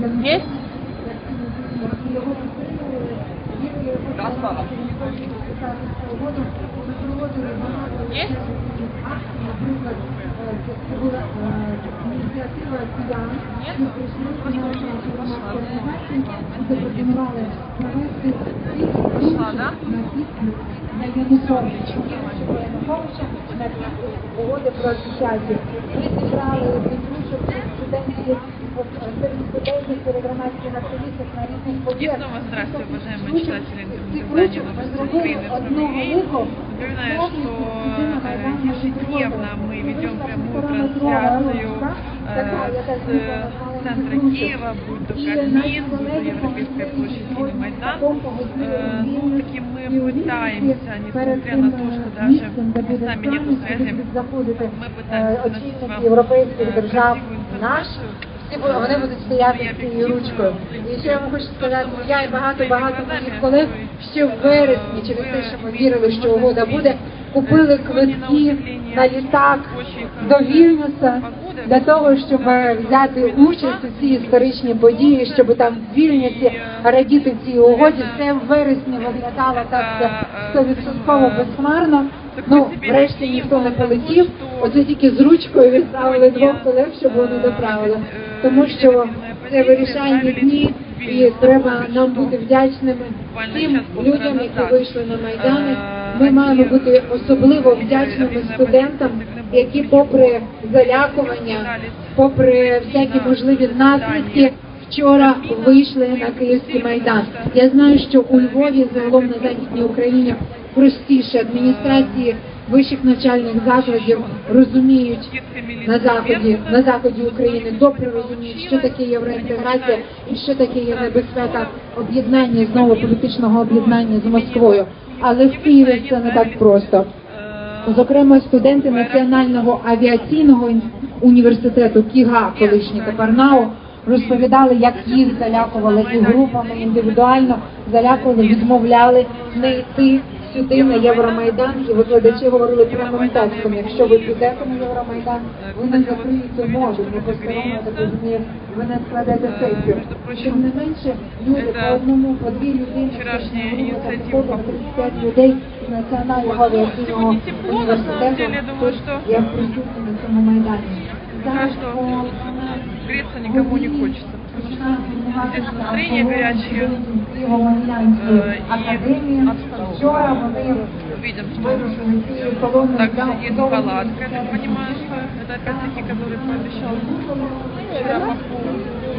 Есть? Есть? Пошла, да? на Януковича. Януковича на угоди про асоціацію. Ми зібрали підручок студентів, серед студентів, серед громадських активістів на різних И подіях. снова здравствуйте, уважаемые читатели Цих интернет-издания ручок ми «Новости зробили Украины» одного «Фрагмент». луку. Напоминаю, что э, ежедневно мы ведем прямую трансляцию э, с центра Киева, будь то Кабмин, будь то Европейская площадь или Майдан. Э, Ну, таки мы пытаемся, несмотря на то, что даже местами нету связи, мы пытаемся доносить вам очільники європейських э, держав красивую наш. Всі вони будуть стояти з цією ручкою. І ще я вам хочу сказати, я і багато багато моїх колег ще в вересні, через те, що ми вірили, що угода буде, купили квитки на літак до Вільнюса для того, щоб взяти участь у цій історичній події, щоб там в Вільнюсі радіти цій угоді. Все в вересні виглядало так стовідсотково безхмарно. Ну, врешті ніхто не полетів. Оце тільки з ручкою відправили двох колег, щоб вони доправили. Тому що це вирішальні дні, і треба нам бути вдячними тим людям, які вийшли на майдани. Ми маємо бути особливо вдячними студентам, які, попри залякування, попри всякі можливі наслідки, вчора вийшли на Київський майдан. Я знаю, що у Львові загалом на західній Україні простіше адміністрації вищих навчальних закладів розуміють на заході на заході України добре розуміють, що таке євроінтеграція і що таке є небезпека об'єднання знову політичного об'єднання з Москвою. Але в Києві це не так просто. Зокрема, студенти Національного авіаційного університету КІГА, колишній Капарнау, розповідали, як їх залякували і групами індивідуально залякували, відмовляли не йти сюди на Євромайдан. І викладачі говорили прямим текстом, якщо ви підете на Євромайдан, ви не закриєте моду, не по-старому, я так розумію, ви не складете сесію. Тим не менше, люди по одному, по дві людини, сьогодні 35 людей з Національного авіаційного на самом університету. я присутня на цьому майдані. Что греться никому не хочется, здесь настроение горячее, и обстановка. Вчора вони Видим, что вирушили цією колоною так за едет палатка, я так понимаю, что это опять-таки, который пообещал вчера Попов,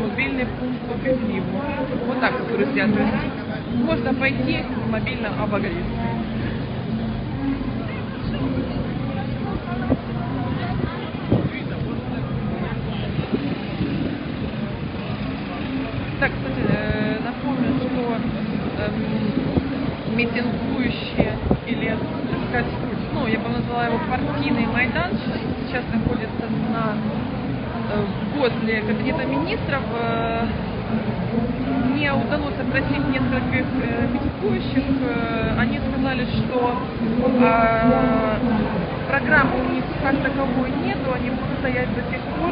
мобильный пункт по Киеву. Вот так вот, друзья, то есть можно пойти мобильно обогреться. Так, кстати, э, напомню, что эм, митингующие или, так сказать, ну, я бы назвала его партийный Майдан, сейчас находится на, э, возле кабинета министров. Э, мне удалось опросить нескольких э, митингующих. Они сказали, что программы у них как таковой нету, они будут стоять до тех пор,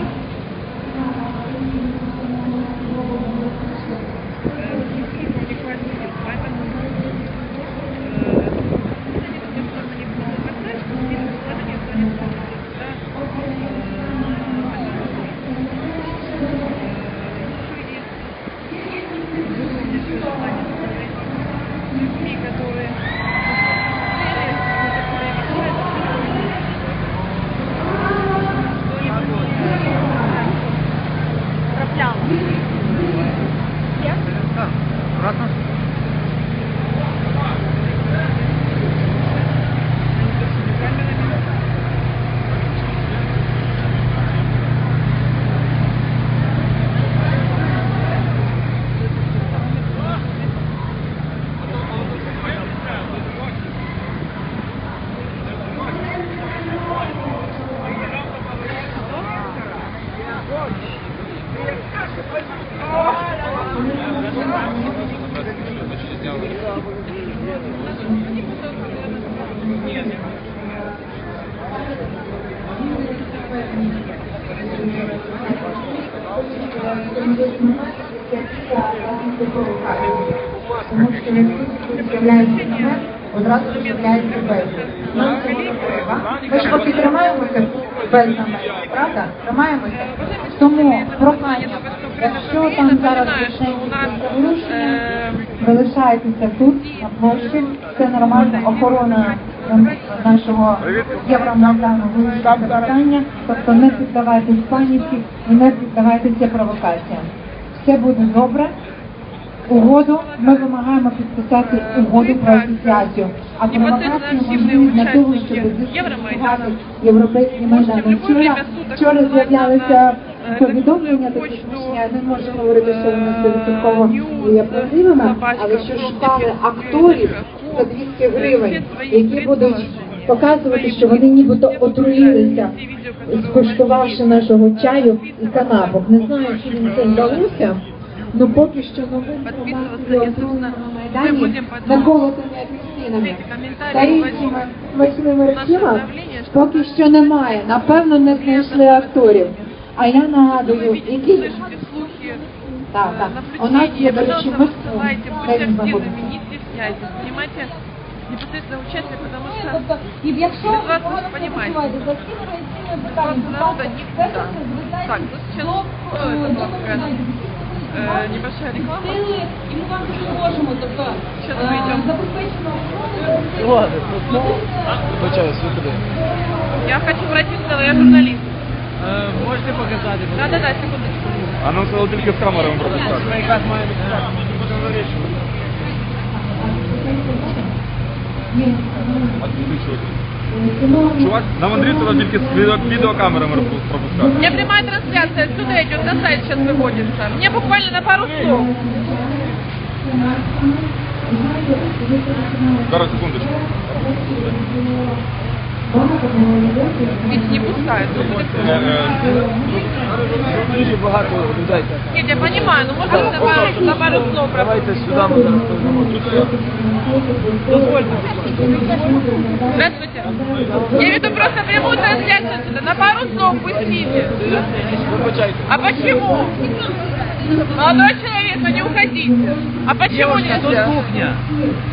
з'являється момент, одразу з'являється безлад. Нам цього не треба. Ми ж поки тримаємося без намету, правда? Тримаємося. Тому прохання, якщо там зараз заворушення, ви лишаєтеся тут, на площі, це нормальна охорона нашого Євромайдану вирішує питання, тобто не піддавайтесь паніці і не піддавайтеся провокаціям. Все буде добре. Угоду ми вимагаємо підписати угоду про асоціацію. А провокації можливі для того, щоб дискредитувати європейський майдан. Вчора, вчора з'являлися повідомлення такі смішні, я не можу говорити, що вони стовідсотково є правдивими, але що шукали акторів за 200 гривень, які будуть показувати, що вони нібито отруїлися, скуштувавши нашого чаю і канапок. Не знаю, чи їм це вдалося. Ну поки що новин на Майдані наколотими апельсинами. Старішими смачними речима поки що немає. Напевно, не знайшли акторів. А я нагадую, які так, так. У нас є, до речі, ми Будьте активными, не стесняйтесь, понимаете? Непосредственно участие, потому что і якщо Без вас за всіми цими Просто питаннями, народа звертайтесь Так, ну сейчас е, это э, небольшая реклама. сили, і ми вам допоможемо, тобто Щас е, ми йдемо. забезпечимо охорону. Ладно, ну, вибачаю, сюди. Я хочу обратиться, я журналист. Е, можете показати? Да-да-да, секундочку. А нам сказали тільки з камерами пропускати. Ми якраз маємо Чувак, нам Андрій сказав тільки з відео- відеокамерами пропускати. У меня прямая трансляция отсюда идет, на сайт сейчас выводится. Мне буквально на пару слов. Зараз секундочку. Ведь не пускают. ну, будет е, Дуже багато людей. Нет, я понимаю, но можно на пару, на пару слов пропустить. Давайте сюди, ми зараз. Дозвольте, Здравствуйте. Я веду просто прямую трансляцию сюда. На пару слов пустите. А почему? Молодой человек, ну не уходите. А почему Девушка, тут нельзя? кухня.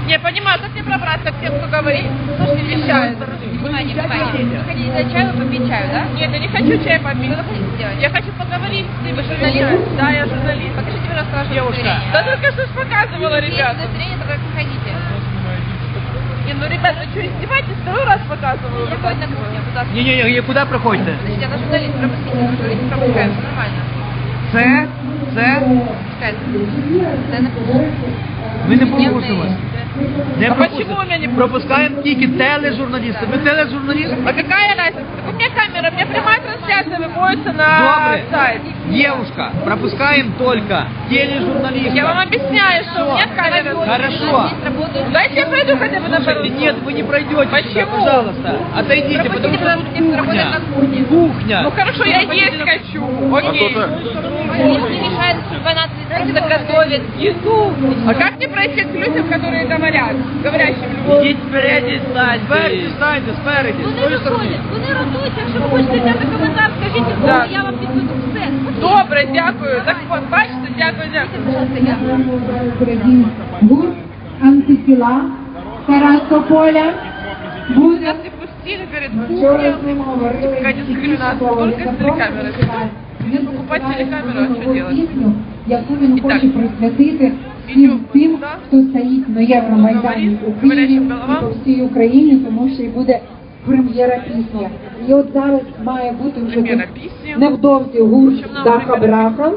Не понимаю, как мне пробраться к тем, кто говорит? Слушайте, вещает. Внимание, внимание. Вы хотите за чаю попить чаю, да? Нет, я не хочу чай попить. Что вы хотите сделать? Я хочу поговорить с ними. Вы журналист? Да, я журналист. Покажите, пожалуйста, ваше Девушка. Да только что ж показывала, Есть ребят. удостоверение, только заходите. Не, ну, ребят, вы что, издеваетесь? Второй раз показываю. Проходит на кухню, ласка. Ні-ні, куди проходите? Подождите, она журналист, пропустите, журналист пропускаем, все нормально. Це, це, Чекайте. Це не ми не порушимо. Не А пропустимо. почему меня не Пропускаємо тільки тележурналісти. Ви тележурналіст? А какая разница? Так у меня камера, у меня прямая трансляция выводится на Добре. сайт. Девушка, пропускаем только тележурналистов. Я вам объясняю, что у меня камера. Хорошо. Дайте я пройду хотя бы на пару Слушайте, слов. нет, вы не пройдете сюда, Почему? пожалуйста. Отойдите, потому Пропустите, что тут пожалуйста, тех, кто кухня. работает на кухне. Кухня. Ну хорошо, я есть хочу. А Окей. Мешает, что 12 лет как готовит еду. А как мне пройти к людям, которые говорят? Говорящим людям. Ідіть спереді, стань. Спереді, станьте, спереді. З Вони тої сторони. виходять, вони ротують, якщо ви хочете взяти коментар, скажіть, Да. я вам підведу все. Добре, дякую. Так от, бачите, дякую, дякую. Пожалуйста, я. Дорогі гурт антитіла Тарасополя буде Нас не пустили перед Вчора з ним говорили Какая дискриминация. Только с телекамерой. Він Покупать телекамеру, а що делать? яку він І так. хоче присвятити всім тим, хто стоїть на Євромайдані у Києві і по всій Україні, тому що і буде прем'єра пісні. І от зараз має бути вже невдовзі гурт Даха Браха.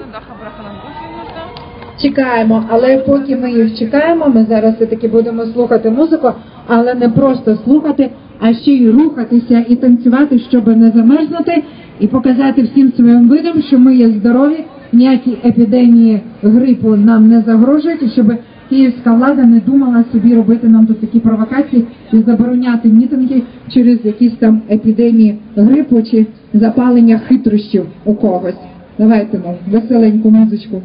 Чекаємо, але поки ми їх чекаємо, ми зараз все-таки будемо слухати музику, але не просто слухати, а ще й рухатися і танцювати, щоб не замерзнути, і показати всім своїм видом, що ми є здорові, ніякі епідемії грипу нам не загрожують, і щоб київська влада не думала собі робити нам тут такі провокації і забороняти мітинги через якісь там епідемії грипу чи запалення хитрощів у когось. Давайте ну, веселеньку музичку.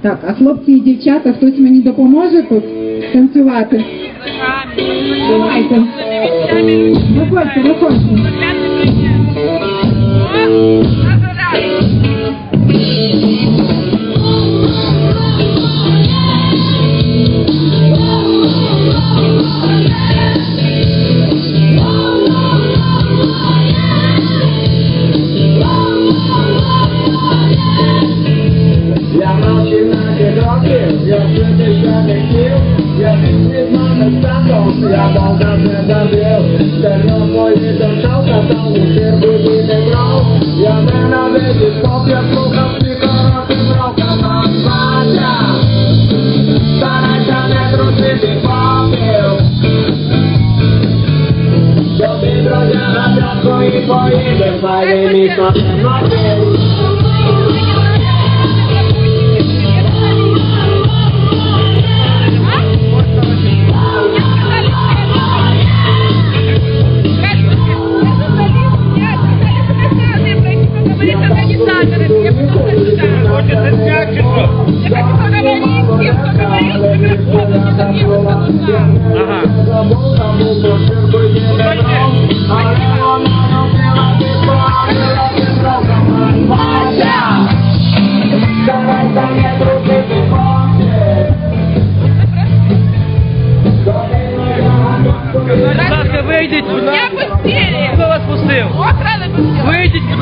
Так, а хлопці і дівчата, хтось мені допоможе тут танцювати? Давайте. Виходьте, виходьте. la volta se da Deus Tenho colhido chão, cada um cerco de negrão E a mena vez de pobre, a pouca fica na fibroca na falha Taranja metros e de papel Sob hidrogena, traco e poído, vai me tornar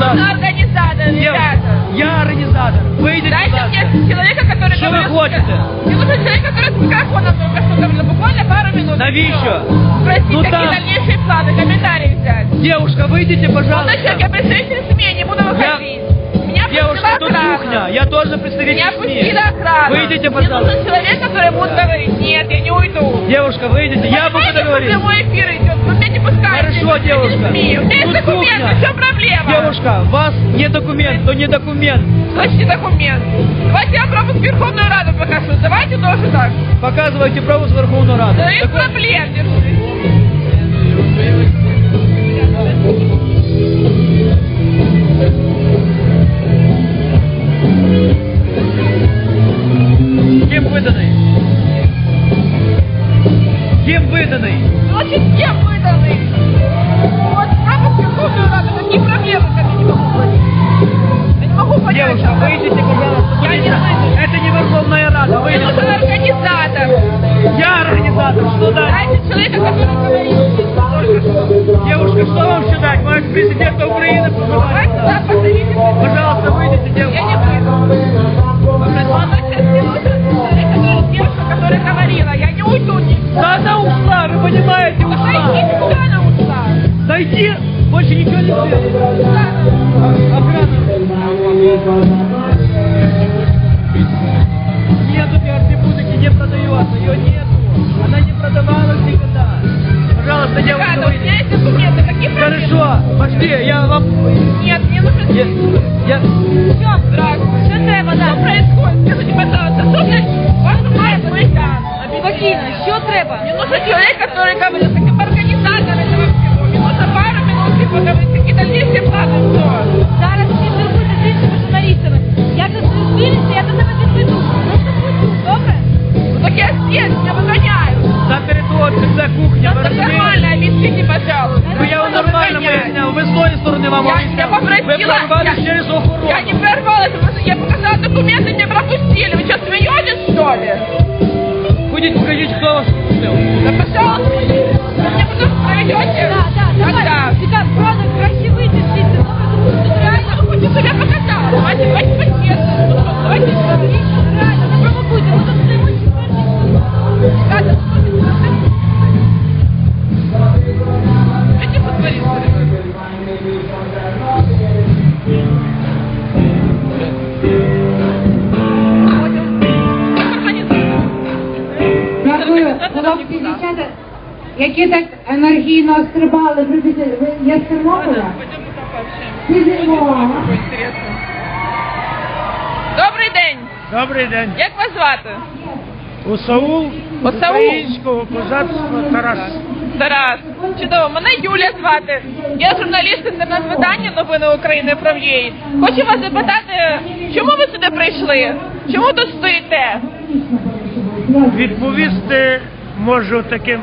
Вийдіть, будь Она ласка. организатор, Я, ребята! я організатор. Вийдіть, будь Дайте ласка. мне человека, который Что вы говорит- хотите? Мне нужен человек, который с микрофоном только что говорил, буквально пару минут. Навіщо? Спросить, Ну какие там- дальнейшие планы, комментарии взять. Девушка, выйдите, Молодой пожалуйста. человек, я представитель СМИ, кухня. Я тоже представитель Меня СМИ. пустила охрана. Выйдите, Мне пожалуйста. нужен человек, который будет говорить, нет, я не уйду. Девушка, выйдите. Я буду говорить. прямой эфир идет, вы меня не пускаете. Хорошо, девушка. У меня есть документы, в чем проблема? Девушка, у вас не документ, то не документ. Значит, документ. Давайте я пропуск в Верховную Раду покажу. Давайте тоже так. Показывайте право с Верховную Раду. Да Такой- проблем, держись. Gracias. з тої сторони вам Я, я об'ясняв. попросила, Ви прорвались я- через охорону. Я не прорвалась, вы- я показала документы, меня пропустили. Вы что, смеетесь, что ли? Ходіть, покажіть, хто вас пустив. Да пожалуйста, вы мне потом проведете? Енергійно стрибали. Десь- ви є з Тернополя? Підемо. Добрий день. Добрий день. Як вас звати? Усаул Усаул. українського козацтва Тарас. Тарас. Чудово, мене Юлія звати. Я журналіст інтернет-видання Новини України прав'єї. Хочу вас запитати, чому ви сюди прийшли? Чому тут стоїте? Відповісти можу таким